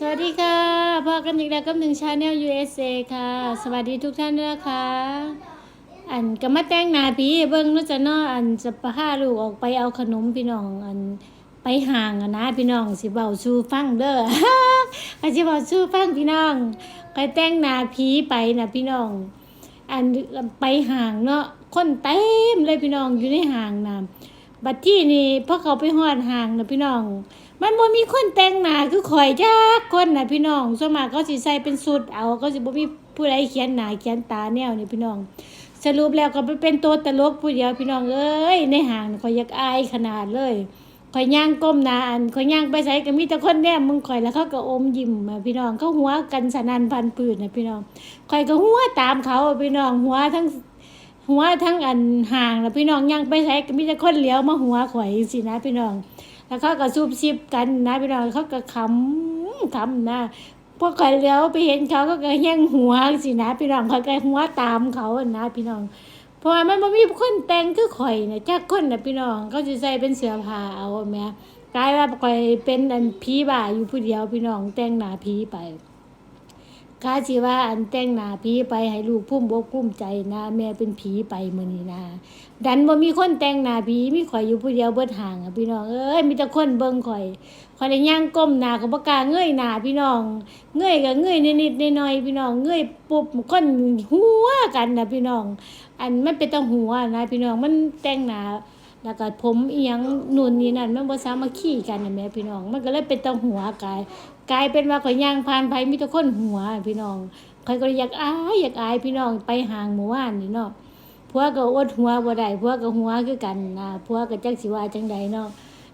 สวัสดีค่ะพอกันอีกแล้วกับหนึ่งชาแนล USA ค่ะ สวัสดีทุกท่านด้วยนะคะ อันก็มาแต่งหนาผีให้เบิ่งนู้จะนาะอันจะพาลูกออกไปเอาขนมพี่น้องอันไปห่างอะนะพี่น้องสิเบาสู่ฟังเด้ออาสิเบาสู่ฟังพี่น้องก็แต่งหนาผีไปนะพี่น้อง อันไปห่างเนาะคนเต็มเลยพี่น้องอยู่ในห่างนะบัดที่นี่พอเขาไปฮอดห่างนะพี่น้อง มันบ่มีคนแต่งหน้าคือข่อยจักคนน่ะพี่น้องส่วนมากเขาสิใส่เป็นสุดเอาเขาสิบ่มีผู้ใดเขียนหน้าเขียนตาแนวนี่พี่น้อง สรุปแล้วก็ไปเป็นตัวตลกผู้เดียวพี่น้องเอ้ยในห้างข่อยอยากอายขนาดเลยข่อยย่างก้มหน้าอันข่อยย่างไปไสก็มีแต่คนแนมมึงข่อยแล้วเขาก็อมยิ้มอะพี่น้องเขาหัวกันสนันพันปืนน่ะพี่น้องข่อยก็หัวตามเขาพี่น้องหัวทั้งหัวทั้งอันห่างแล้วพี่น้องย่างไปไสก็มีแต่คนเหลียวมาหัวข่อยสินะพี่น้อง แล้วเขาก็ซุบซิบกันนะพี่น้องเขาก็ขำขำนะพวกกันแลี้ยวไปเห็นเขาก็ก็แย่งหัวสินะพี่น้องเขาก็หัวตามเขาอะนะพี่น้อง เพราะว่ามันบ่มีคนแต่งคือข่อยนะจักคนนะพี่น้องเขาจะใส่เป็นเสื้อผ้าเอาแม่กลายว่าข่อยเป็นอันผีบ่าอยู่ผู้เดียวพี่น้องแต่งหน้าผีไป ข้าสิว่าอันแต่งหนาผีไปให้ลูกพุ่มบกพุ่มใจนะแม่เป็นผีไปมือนี้นะดันบ่มีคนแต่งหนาผีมีข่อยอยู่ผู้เดียวเบิดห่างอะพี่น้องเอ้ยมีแต่คนเบิ่งข่อยข่อยได้ย่างก้มหนาก็บ่กล้าเงยหนาพี่น้องเงยก็เงยนิดๆหน่อยๆพี่น้องเงยปุ๊บคนหัวกันนะพี่น้อง อันมันเป็นตาหัวนะพี่น้องมันแต่งหนา แล้วก็ผมเอียงนู่นนี่นั่นมันบ่สามัคคีกันนะแม่พี่น้อง มันก็เลยเป็นตาหัวกายกลายเป็นว่าข่อยย่างผ่านไปมีแต่คนหัวพี่น้องข่อยก็อยากอายอยากอายพี่น้องไปห่างหมู่บ้านนี่เนาะผัวก็อดหัวบ่ได้ผัวก็หัวคือกันนะผัวก็จักสิว่าจังใดเนาะ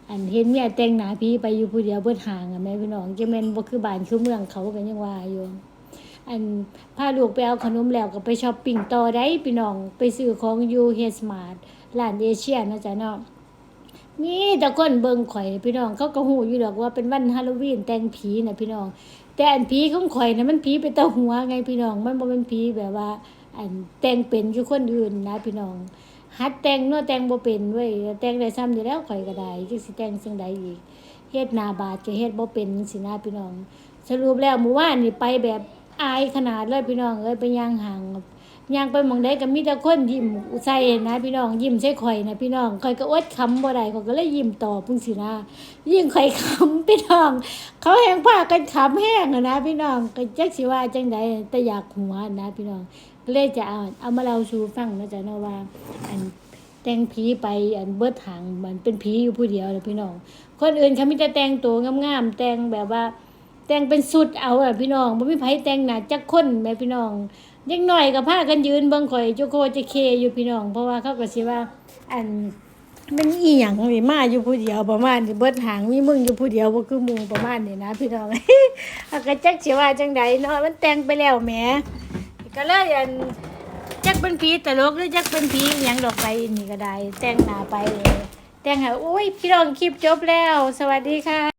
อันเห็นเมียแต่งหน้าพี่ไปอยู่ผู้เดียวเบิดห่างอะแม่พี่น้องจะแม่นบ่คือบ้านคือเมืองเขาก็ยังว่าอยู่อันพาลูกไปเอาขนมแล้วก็ไปช้อปปิ้งต่อได้พี่น้องไปซื้อของอยู่เฮสมาร์ท ร้านเอเชียนะจ๊ะเนาะมีแต่คนเบิงข่อยพี่น้องเขาก็ฮู้อยู่ดอกว่าเป็นวันฮาโลวีนแต่งผีนะพี่น้อง แต่อันผีของข่อยนะมันผีเป็นตาหัวไงพี่น้อง มันบ่เป็นผีแบบว่า อันแต่งเป็นคือคนอื่นนะพี่น้องหัดแต่งเนาะแต่งบ่เป็นเว้ยแต่งได้ซ้ำอยู่แล้วข่อยก็ได้จักสิแต่งจังใดอีกเฮ็ดนาบาดก็เฮ็ดบ่เป็นจังซี่นะพี่น้อง สรุปแล้วเมื่อวานนี่ไปแบบอายขนาดเลยพี่น้องเอ้ยไปย่างห่าง ย่างไปมองใดก็มีแต่คนยิ้มใส่นะพี่น้องยิ้มใส่ข่อยนะพี่น้องข่อยก็อดคำบ่ได้ข่อยก็เลยยิ้มตอบจังซี่นะยิ่งข่อยคำพี่น้อง เขาแฮงพากันขำแห้งนะพี่น้องก็จักสิว่าจังใดแต่อยากหัวนะพี่น้องก็เลยจะเอาเอามาเล่าสู่ฟังนะจ๊ะเนาะว่าอันแต่งผีไปอันเบิดหางมันเป็นผีอยู่ผู้เดียวเลยพี่น้อง คนอื่นเขามีแต่แต่งตัวงามๆแต่งแบบว่า แต่งเป็นสุดเอาอะพี่น้องบ่มีไผแต่งหน้าจักคนแม่พี่น้องเด็กน้อยก็พากันยืนเบิ่งข่อยโจโคจะเคอยู่พี่น้อง เพราะว่าเขาก็สิว่า อันมันอีหยังนี่มาอยู่ผู้เดียวประมาณนี้เบิดหางมีมึงอยู่ผู้เดียวบ่คือหมู่ประมาณนี้นะ พี่น้องเอาก็จักสิว่าจังใดเนาะมันแต่งไปแล้วแหมก็เลยอันจักเป็นผีตลกหรือจักเป็นผีหยังดอกไปนี่ก็ได้ แต่งหน้าไปเลยแต่งให้โอ้ยพี่รองคลิปจบแล้ว สวัสดีค่ะ